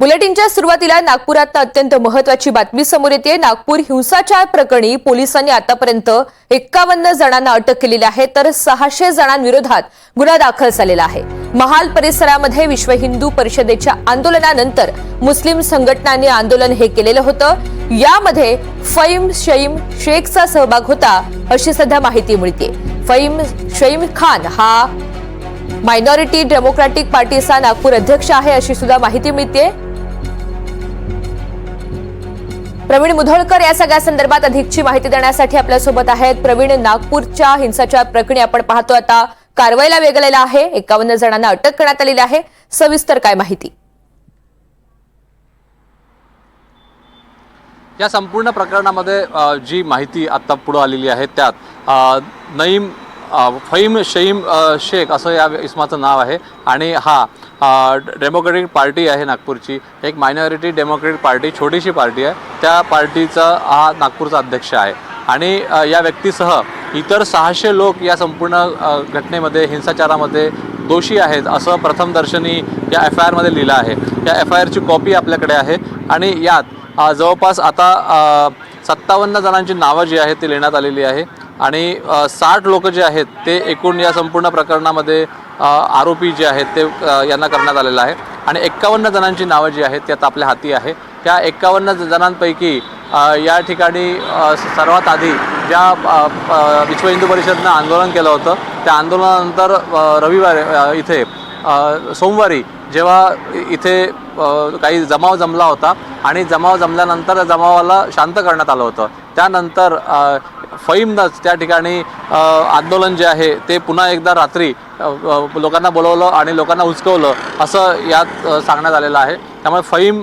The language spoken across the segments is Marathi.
बुलेटिनच्या सुरुवातीला नागपुरात अत्यंत महत्वाची बातमी समोर येते. नागपूर हिंसाचार प्रकरणी पोलिसांनी आतापर्यंत एक्कावन्न जणांना अटक केलेली आहे तर सहाशे जणांविरोधात गुन्हा दाखल झालेला आहे. महाल परिसरामध्ये विश्व हिंदू परिषदेच्या आंदोलनानंतर मुस्लिम संघटनांनी आंदोलन हे केलेलं होतं. यामध्ये फैम शईम शेखचा सहभाग होता अशी सध्या माहिती मिळते. फैम शईम खान हा मायनॉरिटी डेमोक्रॅटिक पार्टीचा नागपूर अध्यक्ष आहे अशी सुद्धा माहिती मिळते प्रवीण मुधोळकर या सगळ्या संदर्भात अधिकची माहिती देण्यासाठी आपल्यासोबत आहेत. प्रवीण नागपूरच्या हिंसाचार प्रकरणी आपण पाहतो आता कारवाईला वेगळलेला आहे. एकावन्न जणांना अटक करण्यात आलेली आहे. सविस्तर काय माहिती? या संपूर्ण प्रकरणामध्ये जी माहिती आत्ता पुढं आलेली आहे त्यात नईम फहीम शहीम शेख असं या इस्माचं नाव आहे. आणि हा डेमोक्रेटिक पार्टी आहे नागपूरची. एक मायनॉरिटी डेमोक्रेटिक पार्टी छोटीशी पार्टी आहे. त्या पार्टीचा हा नागपूरचा अध्यक्ष आहे. आणि या व्यक्तीसह इतर सहाशे लोक या संपूर्ण घटनेमध्ये हिंसाचारामध्ये दोषी आहेत असं प्रथमदर्शनी या एफ आय आरमध्ये लिहिलं आहे. या एफ आय आरची कॉपी आपल्याकडे आहे. आणि यात जवळपास आता सत्तावन्न जणांची नावं जी आहेत ती लिहिण्यात आलेली आहे. आणि साठ लोक जे आहेत ते एकूण या संपूर्ण प्रकरणामध्ये आरोपी जे आहेत ते यांना करण्यात आलेलं आहे. आणि एक्कावन्न जणांची नावं जी आहेत ती आता आपल्या हाती आहे. त्या एक्कावन्न जणांपैकी या ठिकाणी सर्वात आधी ज्या विश्व हिंदू परिषदनं आंदोलन केलं होतं त्या आंदोलनानंतर रविवारी इथे सोमवारी जेव्हा इथे काही जमाव जमला होता आणि जमाव जमल्यानंतर जमावाला शांत करण्यात आलं होतं. त्यानंतर फईमनंच त्या ठिकाणी आंदोलन जे आहे ते पुन्हा एकदा रात्री लोकांना बोलवलं आणि लोकांना उचकवलं असं यात सांगण्यात आलेलं आहे. त्यामुळे फईम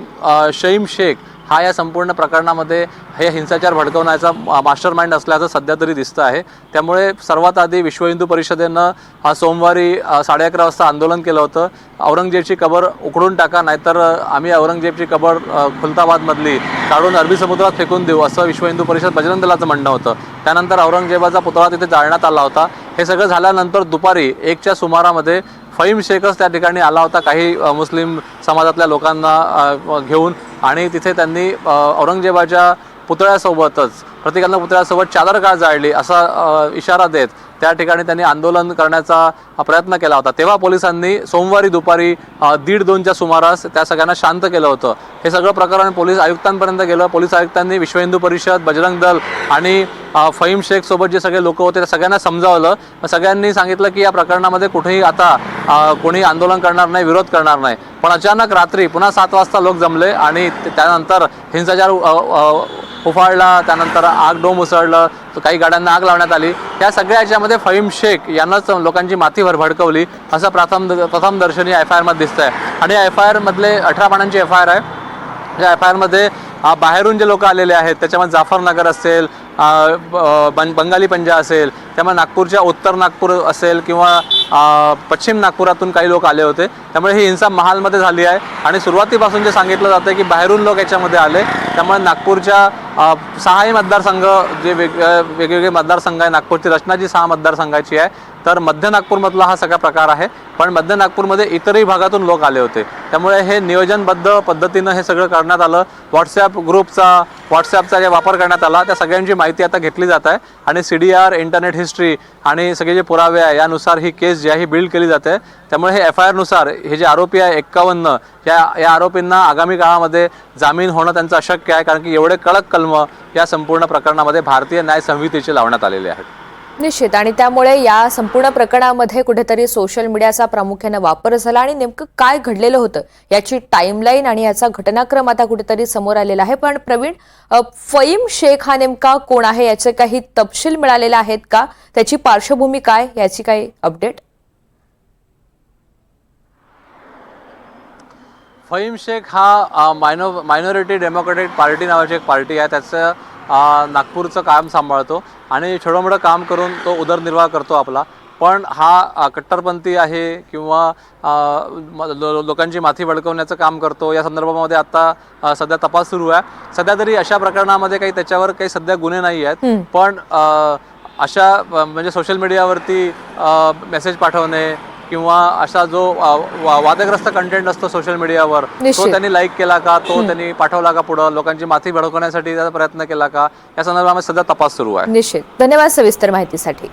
शईम शेख हा या संपूर्ण प्रकरणामध्ये हे हिंसाचार भडकवण्याचा मास्टर माइंड असल्याचं सध्या तरी दिसतं आहे. त्यामुळे सर्वात आधी विश्व हिंदू परिषदेनं हा सोमवारी साडे अकरा वाजता आंदोलन केलं होतं. औरंगजेबची कबर उकडून टाका नाहीतर आम्ही औरंगजेबची कबर खुलताबादमधली काढून अरबी समुद्रात फेकून देऊ असं विश्व हिंदू परिषद बजरंग दलाचं म्हणणं होतं. त्यानंतर औरंगजेबाचा पुतळा तिथे जाळण्यात आला होता. हे सगळं झाल्यानंतर दुपारी एकच्या सुमारामध्ये फहीम शेखच त्या ठिकाणी आला होता. काही मुस्लिम समाजातल्या लोकांना घेऊन आणि तिथे त्यांनी औरंगजेबाच्या पुतळ्यासोबतच प्रतिकांना पुतळ्यासोबत चादर का जाळली असा इशारा देत त्या ठिकाणी त्यांनी आंदोलन करण्याचा प्रयत्न केला होता. तेव्हा पोलिसांनी सोमवारी दुपारी दीड दोनच्या सुमारास त्या सगळ्यांना शांत केलं होतं. हे सगळं प्रकरण पोलीस आयुक्तांपर्यंत गेलं. पोलीस आयुक्तांनी विश्व हिंदू परिषद बजरंग दल आणि फहीम शेख सोबत जे सगळे लोक होते त्या सगळ्यांना समजावलं. मग सगळ्यांनी सांगितलं की या प्रकरणामध्ये कुठेही आता कोणी आंदोलन करणार नाही विरोध करणार नाही. पण अचानक रात्री पुन्हा सात वाजता लोक जमले आणि त्यानंतर हिंसाचार उफाळला. त्यानंतर आग डोम उसळलं तर काही गाड्यांना आग लावण्यात आली. या सगळ्या याच्यामध्ये फहीम शेख यांनाच लोकांची माती भर भडकवली असं प्रथम प्रथम दर्शनी एफ आय आरमध्ये दिसतं आहे आणि एफ आय आरमधले अठरा पानांची एफ आय आर आहे. या एफ आय आरमध्ये बाहेरून जे लोक आलेले आहेत त्याच्यामध्ये जाफरनगर असेल ब- बं- बंगाली पंजा असेल त्यामुळे नागपूरच्या उत्तर नागपूर असेल किंवा पश्चिम नागपुरातून काही लोक आले होते त्यामुळे ही हिंसा महालमध्ये झाली आहे. आणि सुरुवातीपासून जे सांगितलं जातं की बाहेरून लोक याच्यामध्ये आले त्यामुळे नागपूरच्या सहाही मतदारसंघ जे वेग वेगवेगळे मतदारसंघ आहे नागपूरची रचना जी सहा मतदारसंघाची आहे तर मध्य नागपूरमधला हा सगळा प्रकार आहे. पण मध्य नागपूरमध्ये इतरही भागातून लोक आले होते. त्यामुळे हे नियोजनबद्ध पद्धतीनं हे सगळं करण्यात आलं. व्हॉट्सॲप ग्रुपचा व्हॉट्सॲपचा जे वापर करण्यात आला त्या सगळ्यांची माहिती आता घेतली जात आहे. आणि C D R internet history आणि सगळे जे पुरावे आहे यानुसार ही केस जी आहे ही बिल्ड केली जाते. त्यामुळे हे एफ आय आरनुसार हे जे आरोपी आहे एक्कावन्न या या आरोपींना आगामी काळामध्ये जामीन होणं त्यांचं अशक्य आहे. कारण की एवढे कडक कलम या संपूर्ण प्रकरणामध्ये भारतीय न्याय संहितेचे लावण्यात आलेले आहेत. निश्चित. आणि त्यामुळे या संपूर्ण प्रकरणामध्ये कुठेतरी सोशल मीडियाचा प्रामुख्याने वापर झाला आणि नेमकं काय घडलेलं होतं याची टाईमलाईन आणि याचा घटनाक्रम आता कुठेतरी समोर आलेला आहे. पण प्रवीण फईम शेख हा नेमका कोण आहे? याचे काही तपशील मिळालेले आहेत का? त्याची पार्श्वभूमी काय? याची काही अपडेट फहीम शेख हा मायनो मायनॉरिटी डेमोक्रेटिक पार्टी नावाची एक पार्टी आहे. त्याचं नागपूरचं काम सांभाळतो आणि छोटं मोठं काम करून तो उदरनिर्वाह करतो आपला. पण हा कट्टरपंथी आहे किंवा लो- लोकांची माथी भडकवण्याचं काम करतो. या संदर्भामध्ये आता सध्या तपास सुरू आहे. सध्या तरी अशा प्रकरणामध्ये काही त्याच्यावर काही सध्या गुन्हे नाही आहेत. पण अशा म्हणजे सोशल मीडियावरती मेसेज पाठवणे किंवा असा जो वादग्रस्त कंटेंट असतो सोशल मीडियावर तो. त्यांनी लाईक केला का? तो त्यांनी पाठवला का पुढं? लोकांची माथी भडकवण्यासाठी त्याचा प्रयत्न केला का? या संदर्भामध्ये सध्या तपास सुरू आहे. निश्चित. धन्यवाद सविस्तर माहितीसाठी.